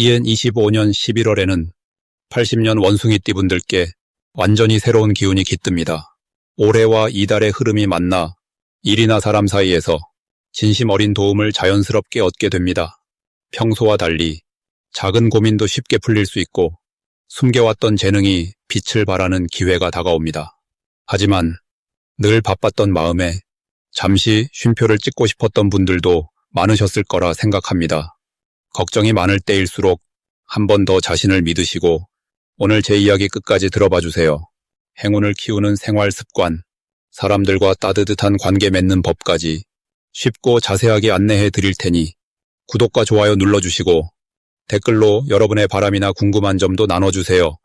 이엔 25년 11월에는 80년 원숭이띠 분들께 완전히 새로운 기운이 깃듭니다. 올해와 이달의 흐름이 만나 일이나 사람 사이에서 진심 어린 도움을 자연스럽게 얻게 됩니다. 평소와 달리 작은 고민도 쉽게 풀릴 수 있고 숨겨왔던 재능이 빛을 발하는 기회가 다가옵니다. 하지만 늘 바빴던 마음에 잠시 쉼표를 찍고 싶었던 분들도 많으셨을 거라 생각합니다. 걱정이 많을 때일수록 한 번 더 자신을 믿으시고 오늘 제 이야기 끝까지 들어봐 주세요. 행운을 키우는 생활 습관, 사람들과 따뜻한 관계 맺는 법까지 쉽고 자세하게 안내해 드릴 테니 구독과 좋아요 눌러주시고 댓글로 여러분의 바람이나 궁금한 점도 나눠주세요.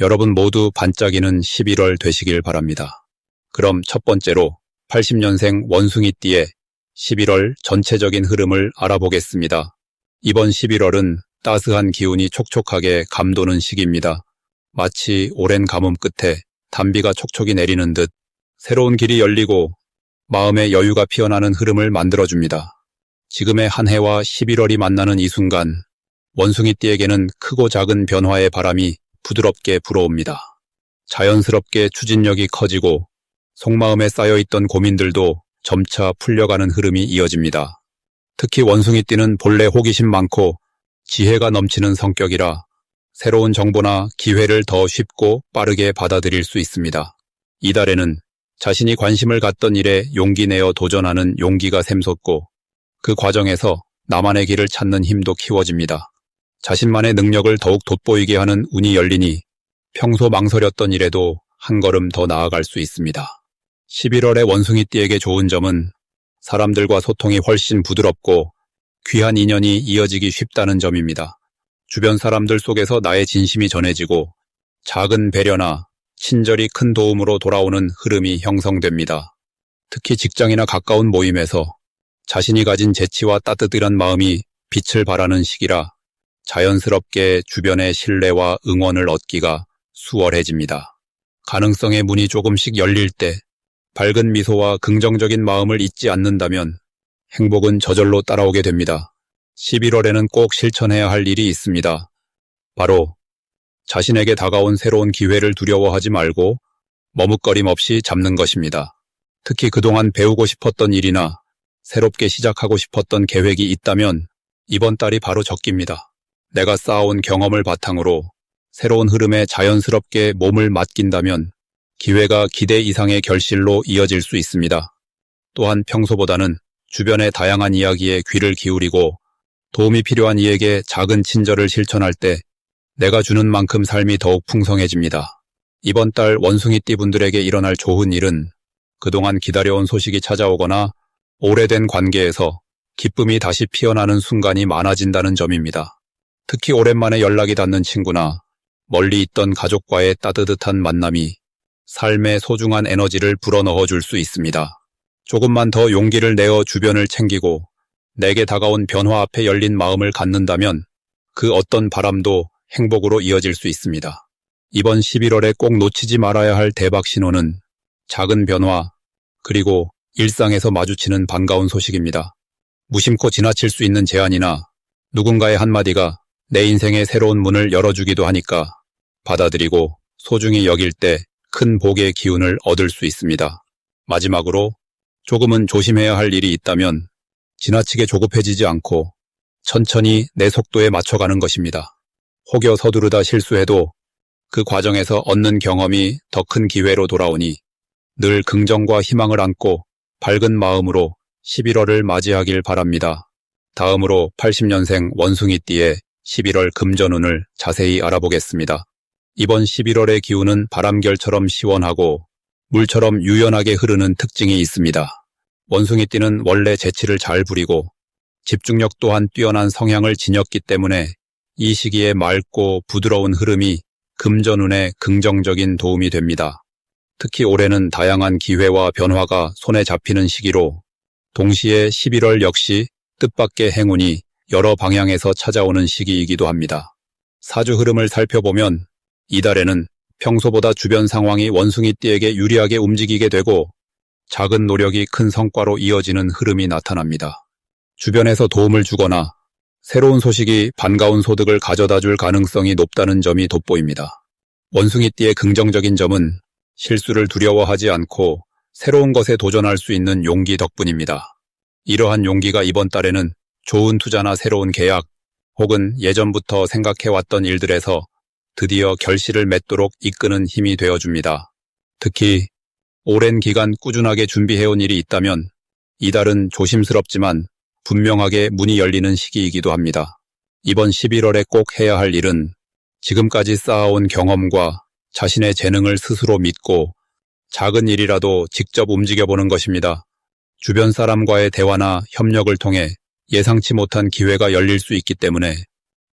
여러분 모두 반짝이는 11월 되시길 바랍니다. 그럼 첫 번째로 80년생 원숭이띠의 11월 전체적인 흐름을 알아보겠습니다. 이번 11월은 따스한 기운이 촉촉하게 감도는 시기입니다. 마치 오랜 가뭄 끝에 단비가 촉촉이 내리는 듯 새로운 길이 열리고 마음의 여유가 피어나는 흐름을 만들어줍니다. 지금의 한 해와 11월이 만나는 이 순간 원숭이띠에게는 크고 작은 변화의 바람이 부드럽게 불어옵니다. 자연스럽게 추진력이 커지고 속마음에 쌓여있던 고민들도 점차 풀려가는 흐름이 이어집니다. 특히 원숭이띠는 본래 호기심 많고 지혜가 넘치는 성격이라 새로운 정보나 기회를 더 쉽고 빠르게 받아들일 수 있습니다. 이달에는 자신이 관심을 갖던 일에 용기 내어 도전하는 용기가 샘솟고 그 과정에서 나만의 길을 찾는 힘도 키워집니다. 자신만의 능력을 더욱 돋보이게 하는 운이 열리니 평소 망설였던 일에도 한 걸음 더 나아갈 수 있습니다. 11월의 원숭이띠에게 좋은 점은 사람들과 소통이 훨씬 부드럽고 귀한 인연이 이어지기 쉽다는 점입니다. 주변 사람들 속에서 나의 진심이 전해지고 작은 배려나 친절이 큰 도움으로 돌아오는 흐름이 형성됩니다. 특히 직장이나 가까운 모임에서 자신이 가진 재치와 따뜻한 마음이 빛을 발하는 시기라 자연스럽게 주변의 신뢰와 응원을 얻기가 수월해집니다. 가능성의 문이 조금씩 열릴 때 밝은 미소와 긍정적인 마음을 잊지 않는다면 행복은 저절로 따라오게 됩니다. 11월에는 꼭 실천해야 할 일이 있습니다. 바로 자신에게 다가온 새로운 기회를 두려워하지 말고 머뭇거림 없이 잡는 것입니다. 특히 그동안 배우고 싶었던 일이나 새롭게 시작하고 싶었던 계획이 있다면 이번 달이 바로 적깁니다. 내가 쌓아온 경험을 바탕으로 새로운 흐름에 자연스럽게 몸을 맡긴다면 기회가 기대 이상의 결실로 이어질 수 있습니다. 또한 평소보다는 주변의 다양한 이야기에 귀를 기울이고 도움이 필요한 이에게 작은 친절을 실천할 때 내가 주는 만큼 삶이 더욱 풍성해집니다. 이번 달 원숭이띠 분들에게 일어날 좋은 일은 그동안 기다려온 소식이 찾아오거나 오래된 관계에서 기쁨이 다시 피어나는 순간이 많아진다는 점입니다. 특히 오랜만에 연락이 닿는 친구나 멀리 있던 가족과의 따뜻한 만남이 삶의 소중한 에너지를 불어넣어 줄 수 있습니다. 조금만 더 용기를 내어 주변을 챙기고 내게 다가온 변화 앞에 열린 마음을 갖는다면 그 어떤 바람도 행복으로 이어질 수 있습니다. 이번 11월에 꼭 놓치지 말아야 할 대박 신호는 작은 변화, 그리고 일상에서 마주치는 반가운 소식입니다. 무심코 지나칠 수 있는 제안이나 누군가의 한마디가 내 인생의 새로운 문을 열어주기도 하니까 받아들이고 소중히 여길 때 큰 복의 기운을 얻을 수 있습니다. 마지막으로 조금은 조심해야 할 일이 있다면 지나치게 조급해지지 않고 천천히 내 속도에 맞춰가는 것입니다. 혹여 서두르다 실수해도 그 과정에서 얻는 경험이 더 큰 기회로 돌아오니 늘 긍정과 희망을 안고 밝은 마음으로 11월을 맞이하길 바랍니다. 다음으로 80년생 원숭이띠의 11월 금전운을 자세히 알아보겠습니다. 이번 11월의 기운은 바람결처럼 시원하고 물처럼 유연하게 흐르는 특징이 있습니다. 원숭이띠는 원래 재치를 잘 부리고 집중력 또한 뛰어난 성향을 지녔기 때문에 이 시기에 맑고 부드러운 흐름이 금전운에 긍정적인 도움이 됩니다. 특히 올해는 다양한 기회와 변화가 손에 잡히는 시기로 동시에 11월 역시 뜻밖의 행운이 여러 방향에서 찾아오는 시기이기도 합니다. 사주 흐름을 살펴보면 이달에는 평소보다 주변 상황이 원숭이띠에게 유리하게 움직이게 되고 작은 노력이 큰 성과로 이어지는 흐름이 나타납니다. 주변에서 도움을 주거나 새로운 소식이 반가운 소득을 가져다 줄 가능성이 높다는 점이 돋보입니다. 원숭이띠의 긍정적인 점은 실수를 두려워하지 않고 새로운 것에 도전할 수 있는 용기 덕분입니다. 이러한 용기가 이번 달에는 좋은 투자나 새로운 계약 혹은 예전부터 생각해왔던 일들에서 드디어 결실을 맺도록 이끄는 힘이 되어줍니다. 특히 오랜 기간 꾸준하게 준비해온 일이 있다면 이달은 조심스럽지만 분명하게 문이 열리는 시기이기도 합니다. 이번 11월에 꼭 해야 할 일은 지금까지 쌓아온 경험과 자신의 재능을 스스로 믿고 작은 일이라도 직접 움직여보는 것입니다. 주변 사람과의 대화나 협력을 통해 예상치 못한 기회가 열릴 수 있기 때문에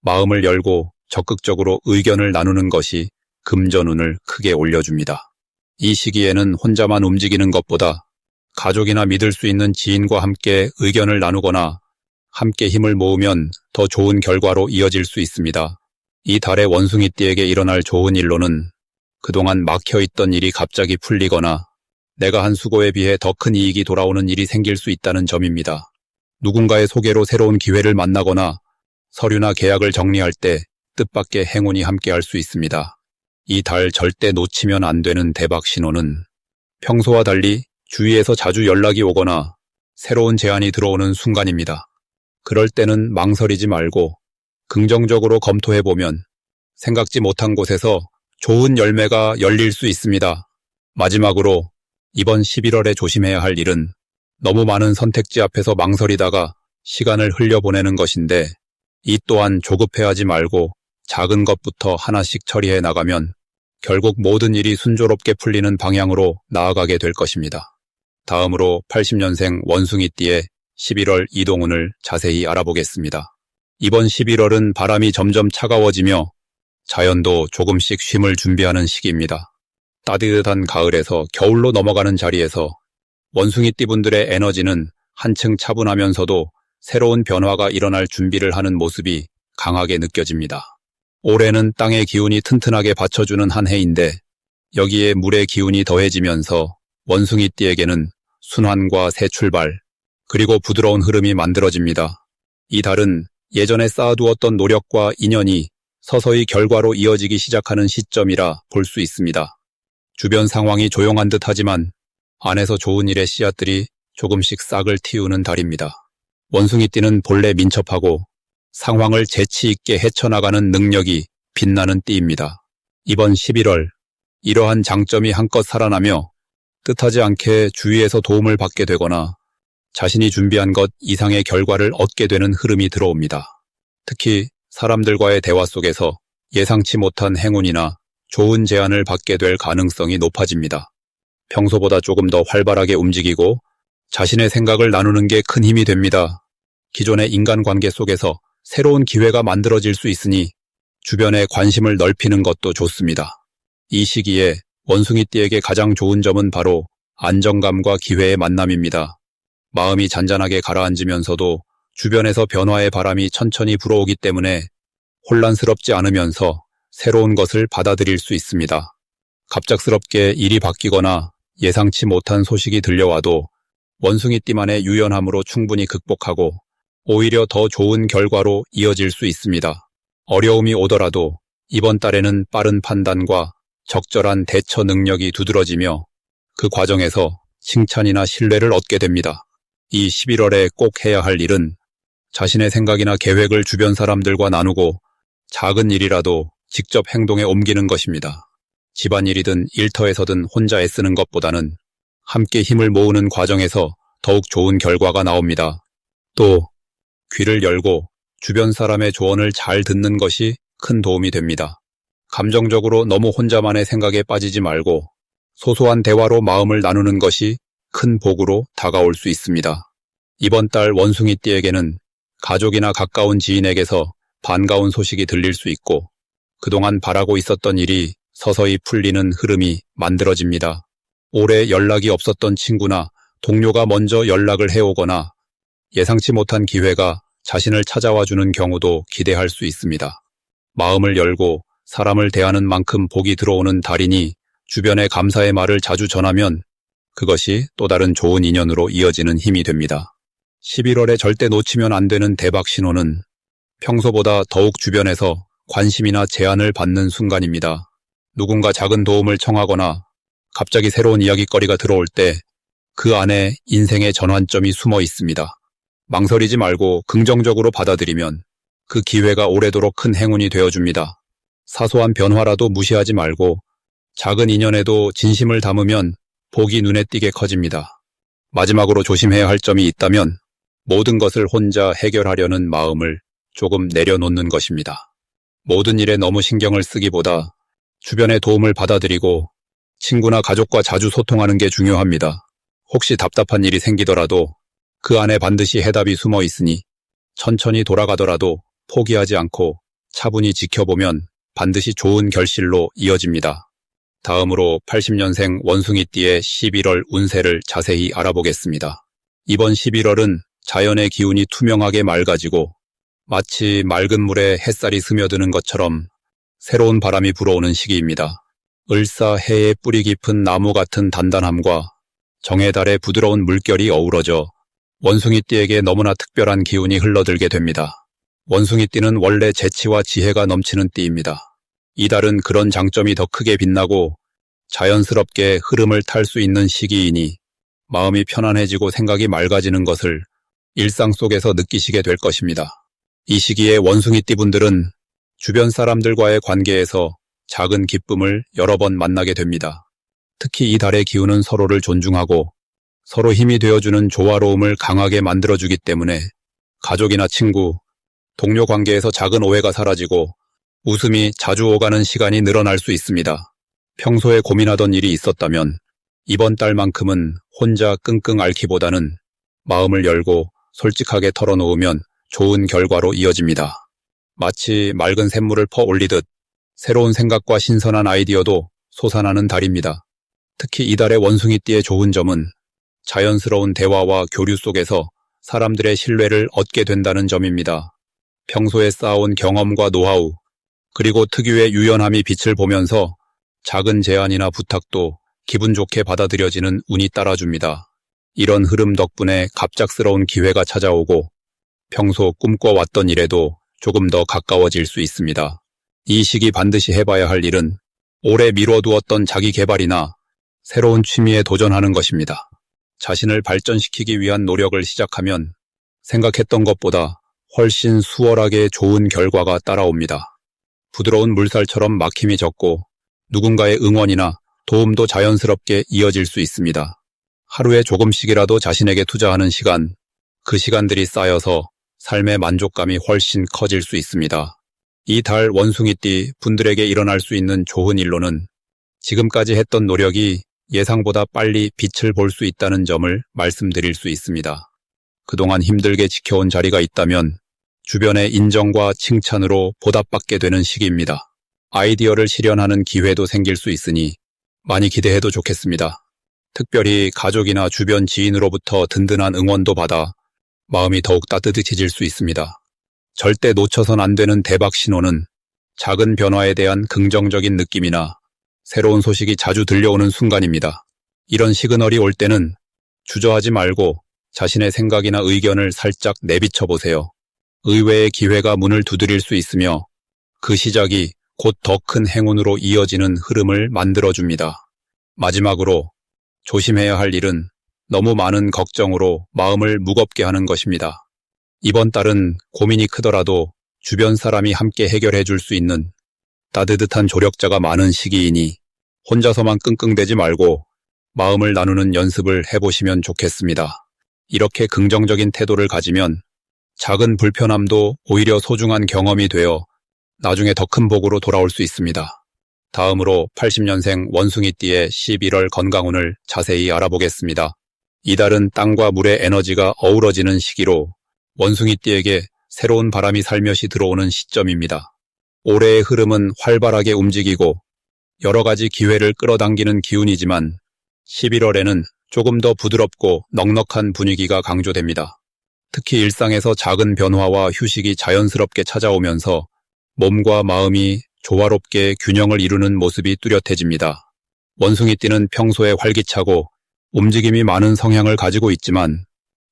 마음을 열고 적극적으로 의견을 나누는 것이 금전운을 크게 올려줍니다. 이 시기에는 혼자만 움직이는 것보다 가족이나 믿을 수 있는 지인과 함께 의견을 나누거나 함께 힘을 모으면 더 좋은 결과로 이어질 수 있습니다. 이 달의 원숭이띠에게 일어날 좋은 일로는 그동안 막혀있던 일이 갑자기 풀리거나 내가 한 수고에 비해 더 큰 이익이 돌아오는 일이 생길 수 있다는 점입니다. 누군가의 소개로 새로운 기회를 만나거나 서류나 계약을 정리할 때 뜻밖의 행운이 함께할 수 있습니다. 이 달 절대 놓치면 안 되는 대박 신호는 평소와 달리 주위에서 자주 연락이 오거나 새로운 제안이 들어오는 순간입니다. 그럴 때는 망설이지 말고 긍정적으로 검토해보면 생각지 못한 곳에서 좋은 열매가 열릴 수 있습니다. 마지막으로 이번 11월에 조심해야 할 일은 너무 많은 선택지 앞에서 망설이다가 시간을 흘려보내는 것인데 이 또한 조급해하지 말고 작은 것부터 하나씩 처리해 나가면 결국 모든 일이 순조롭게 풀리는 방향으로 나아가게 될 것입니다. 다음으로 80년생 원숭이띠의 11월 이동운을 자세히 알아보겠습니다. 이번 11월은 바람이 점점 차가워지며 자연도 조금씩 쉼을 준비하는 시기입니다. 따뜻한 가을에서 겨울로 넘어가는 자리에서 원숭이띠분들의 에너지는 한층 차분하면서도 새로운 변화가 일어날 준비를 하는 모습이 강하게 느껴집니다. 올해는 땅의 기운이 튼튼하게 받쳐주는 한 해인데 여기에 물의 기운이 더해지면서 원숭이띠에게는 순환과 새 출발, 그리고 부드러운 흐름이 만들어집니다. 이 달은 예전에 쌓아두었던 노력과 인연이 서서히 결과로 이어지기 시작하는 시점이라 볼 수 있습니다. 주변 상황이 조용한 듯 하지만 안에서 좋은 일의 씨앗들이 조금씩 싹을 틔우는 달입니다. 원숭이띠는 본래 민첩하고 상황을 재치 있게 헤쳐나가는 능력이 빛나는 띠입니다. 이번 11월 이러한 장점이 한껏 살아나며 뜻하지 않게 주위에서 도움을 받게 되거나 자신이 준비한 것 이상의 결과를 얻게 되는 흐름이 들어옵니다. 특히 사람들과의 대화 속에서 예상치 못한 행운이나 좋은 제안을 받게 될 가능성이 높아집니다. 평소보다 조금 더 활발하게 움직이고 자신의 생각을 나누는 게 큰 힘이 됩니다. 기존의 인간관계 속에서 새로운 기회가 만들어질 수 있으니 주변에 관심을 넓히는 것도 좋습니다. 이 시기에 원숭이띠에게 가장 좋은 점은 바로 안정감과 기회의 만남입니다. 마음이 잔잔하게 가라앉으면서도 주변에서 변화의 바람이 천천히 불어오기 때문에 혼란스럽지 않으면서 새로운 것을 받아들일 수 있습니다. 갑작스럽게 일이 바뀌거나 예상치 못한 소식이 들려와도 원숭이띠만의 유연함으로 충분히 극복하고 오히려 더 좋은 결과로 이어질 수 있습니다. 어려움이 오더라도 이번 달에는 빠른 판단과 적절한 대처 능력이 두드러지며 그 과정에서 칭찬이나 신뢰를 얻게 됩니다. 이 11월에 꼭 해야 할 일은 자신의 생각이나 계획을 주변 사람들과 나누고 작은 일이라도 직접 행동에 옮기는 것입니다. 집안일이든 일터에서든 혼자 애쓰는 것보다는 함께 힘을 모으는 과정에서 더욱 좋은 결과가 나옵니다. 또 귀를 열고 주변 사람의 조언을 잘 듣는 것이 큰 도움이 됩니다. 감정적으로 너무 혼자만의 생각에 빠지지 말고 소소한 대화로 마음을 나누는 것이 큰 복으로 다가올 수 있습니다. 이번 달 원숭이 띠에게는 가족이나 가까운 지인에게서 반가운 소식이 들릴 수 있고 그동안 바라고 있었던 일이 서서히 풀리는 흐름이 만들어집니다. 오래 연락이 없었던 친구나 동료가 먼저 연락을 해오거나 예상치 못한 기회가 자신을 찾아와 주는 경우도 기대할 수 있습니다. 마음을 열고 사람을 대하는 만큼 복이 들어오는 달이니 주변에 감사의 말을 자주 전하면 그것이 또 다른 좋은 인연으로 이어지는 힘이 됩니다. 11월에 절대 놓치면 안 되는 대박 신호는 평소보다 더욱 주변에서 관심이나 제안을 받는 순간입니다. 누군가 작은 도움을 청하거나 갑자기 새로운 이야기거리가 들어올 때 그 안에 인생의 전환점이 숨어 있습니다. 망설이지 말고 긍정적으로 받아들이면 그 기회가 오래도록 큰 행운이 되어줍니다. 사소한 변화라도 무시하지 말고 작은 인연에도 진심을 담으면 복이 눈에 띄게 커집니다. 마지막으로 조심해야 할 점이 있다면 모든 것을 혼자 해결하려는 마음을 조금 내려놓는 것입니다. 모든 일에 너무 신경을 쓰기보다 주변의 도움을 받아들이고 친구나 가족과 자주 소통하는 게 중요합니다. 혹시 답답한 일이 생기더라도 그 안에 반드시 해답이 숨어 있으니 천천히 돌아가더라도 포기하지 않고 차분히 지켜보면 반드시 좋은 결실로 이어집니다. 다음으로 80년생 원숭이띠의 11월 운세를 자세히 알아보겠습니다. 이번 11월은 자연의 기운이 투명하게 맑아지고 마치 맑은 물에 햇살이 스며드는 것처럼 새로운 바람이 불어오는 시기입니다. 을사해의 뿌리 깊은 나무 같은 단단함과 정의 달의 부드러운 물결이 어우러져 원숭이띠에게 너무나 특별한 기운이 흘러들게 됩니다. 원숭이띠는 원래 재치와 지혜가 넘치는 띠입니다. 이 달은 그런 장점이 더 크게 빛나고 자연스럽게 흐름을 탈 수 있는 시기이니 마음이 편안해지고 생각이 맑아지는 것을 일상 속에서 느끼시게 될 것입니다. 이 시기에 원숭이띠 분들은 주변 사람들과의 관계에서 작은 기쁨을 여러 번 만나게 됩니다. 특히 이 달의 기운은 서로를 존중하고 서로 힘이 되어주는 조화로움을 강하게 만들어주기 때문에 가족이나 친구, 동료 관계에서 작은 오해가 사라지고 웃음이 자주 오가는 시간이 늘어날 수 있습니다. 평소에 고민하던 일이 있었다면 이번 달만큼은 혼자 끙끙 앓기보다는 마음을 열고 솔직하게 털어놓으면 좋은 결과로 이어집니다. 마치 맑은 샘물을 퍼 올리듯 새로운 생각과 신선한 아이디어도 솟아나는 달입니다. 특히 이달의 원숭이띠의 좋은 점은 자연스러운 대화와 교류 속에서 사람들의 신뢰를 얻게 된다는 점입니다. 평소에 쌓아온 경험과 노하우, 그리고 특유의 유연함이 빛을 보면서 작은 제안이나 부탁도 기분 좋게 받아들여지는 운이 따라줍니다. 이런 흐름 덕분에 갑작스러운 기회가 찾아오고 평소 꿈꿔왔던 일에도 조금 더 가까워질 수 있습니다. 이 시기 반드시 해봐야 할 일은 오래 미뤄두었던 자기 개발이나 새로운 취미에 도전하는 것입니다. 자신을 발전시키기 위한 노력을 시작하면 생각했던 것보다 훨씬 수월하게 좋은 결과가 따라옵니다. 부드러운 물살처럼 막힘이 적고 누군가의 응원이나 도움도 자연스럽게 이어질 수 있습니다. 하루에 조금씩이라도 자신에게 투자하는 시간, 그 시간들이 쌓여서 삶의 만족감이 훨씬 커질 수 있습니다. 이 달 원숭이띠 분들에게 일어날 수 있는 좋은 일로는 지금까지 했던 노력이 예상보다 빨리 빛을 볼 수 있다는 점을 말씀드릴 수 있습니다. 그동안 힘들게 지켜온 자리가 있다면 주변의 인정과 칭찬으로 보답받게 되는 시기입니다. 아이디어를 실현하는 기회도 생길 수 있으니 많이 기대해도 좋겠습니다. 특별히 가족이나 주변 지인으로부터 든든한 응원도 받아 마음이 더욱 따뜻해질 수 있습니다. 절대 놓쳐선 안 되는 대박 신호는 작은 변화에 대한 긍정적인 느낌이나 새로운 소식이 자주 들려오는 순간입니다. 이런 시그널이 올 때는 주저하지 말고 자신의 생각이나 의견을 살짝 내비쳐 보세요. 의외의 기회가 문을 두드릴 수 있으며 그 시작이 곧 더 큰 행운으로 이어지는 흐름을 만들어줍니다. 마지막으로 조심해야 할 일은 너무 많은 걱정으로 마음을 무겁게 하는 것입니다. 이번 달은 고민이 크더라도 주변 사람이 함께 해결해 줄 수 있는 따뜻한 조력자가 많은 시기이니 혼자서만 끙끙대지 말고 마음을 나누는 연습을 해보시면 좋겠습니다. 이렇게 긍정적인 태도를 가지면 작은 불편함도 오히려 소중한 경험이 되어 나중에 더 큰 복으로 돌아올 수 있습니다. 다음으로 80년생 원숭이띠의 11월 건강운을 자세히 알아보겠습니다. 이달은 땅과 물의 에너지가 어우러지는 시기로 원숭이띠에게 새로운 바람이 살며시 들어오는 시점입니다. 올해의 흐름은 활발하게 움직이고 여러 가지 기회를 끌어당기는 기운이지만 11월에는 조금 더 부드럽고 넉넉한 분위기가 강조됩니다. 특히 일상에서 작은 변화와 휴식이 자연스럽게 찾아오면서 몸과 마음이 조화롭게 균형을 이루는 모습이 뚜렷해집니다. 원숭이띠는 평소에 활기차고 움직임이 많은 성향을 가지고 있지만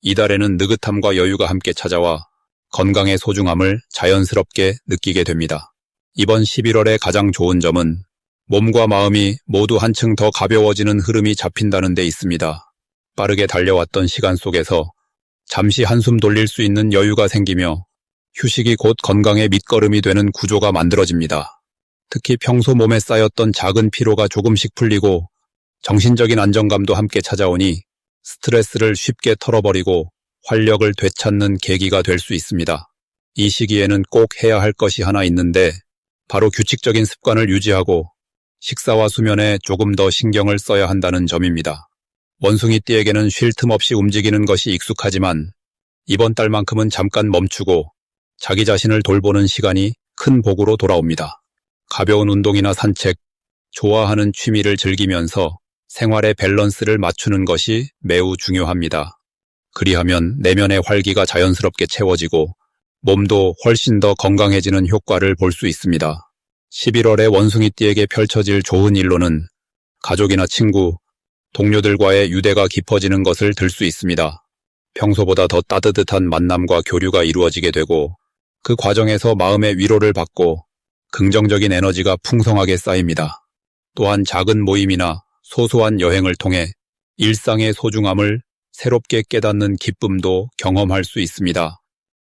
이달에는 느긋함과 여유가 함께 찾아와 건강의 소중함을 자연스럽게 느끼게 됩니다. 이번 11월의 가장 좋은 점은 몸과 마음이 모두 한층 더 가벼워지는 흐름이 잡힌다는 데 있습니다. 빠르게 달려왔던 시간 속에서 잠시 한숨 돌릴 수 있는 여유가 생기며 휴식이 곧 건강의 밑거름이 되는 구조가 만들어집니다. 특히 평소 몸에 쌓였던 작은 피로가 조금씩 풀리고 정신적인 안정감도 함께 찾아오니 스트레스를 쉽게 털어버리고 활력을 되찾는 계기가 될 수 있습니다. 이 시기에는 꼭 해야 할 것이 하나 있는데 바로 규칙적인 습관을 유지하고 식사와 수면에 조금 더 신경을 써야 한다는 점입니다. 원숭이띠에게는 쉴 틈 없이 움직이는 것이 익숙하지만 이번 달만큼은 잠깐 멈추고 자기 자신을 돌보는 시간이 큰 복으로 돌아옵니다. 가벼운 운동이나 산책, 좋아하는 취미를 즐기면서 생활의 밸런스를 맞추는 것이 매우 중요합니다. 그리하면 내면의 활기가 자연스럽게 채워지고 몸도 훨씬 더 건강해지는 효과를 볼 수 있습니다. 11월에 원숭이띠에게 펼쳐질 좋은 일로는 가족이나 친구, 동료들과의 유대가 깊어지는 것을 들 수 있습니다. 평소보다 더 따뜻한 만남과 교류가 이루어지게 되고 그 과정에서 마음의 위로를 받고 긍정적인 에너지가 풍성하게 쌓입니다. 또한 작은 모임이나 소소한 여행을 통해 일상의 소중함을 새롭게 깨닫는 기쁨도 경험할 수 있습니다.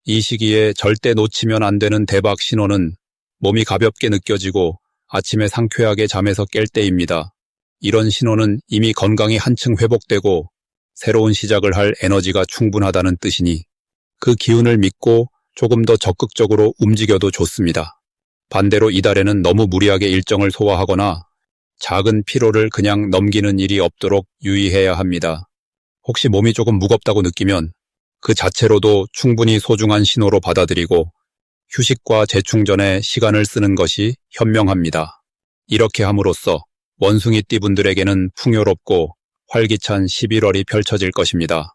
이 시기에 절대 놓치면 안 되는 대박 신호는 몸이 가볍게 느껴지고 아침에 상쾌하게 잠에서 깰 때입니다. 이런 신호는 이미 건강이 한층 회복되고 새로운 시작을 할 에너지가 충분하다는 뜻이니 그 기운을 믿고 조금 더 적극적으로 움직여도 좋습니다. 반대로 이달에는 너무 무리하게 일정을 소화하거나 작은 피로를 그냥 넘기는 일이 없도록 유의해야 합니다. 혹시 몸이 조금 무겁다고 느끼면 그 자체로도 충분히 소중한 신호로 받아들이고 휴식과 재충전에 시간을 쓰는 것이 현명합니다. 이렇게 함으로써 원숭이띠 분들에게는 풍요롭고 활기찬 11월이 펼쳐질 것입니다.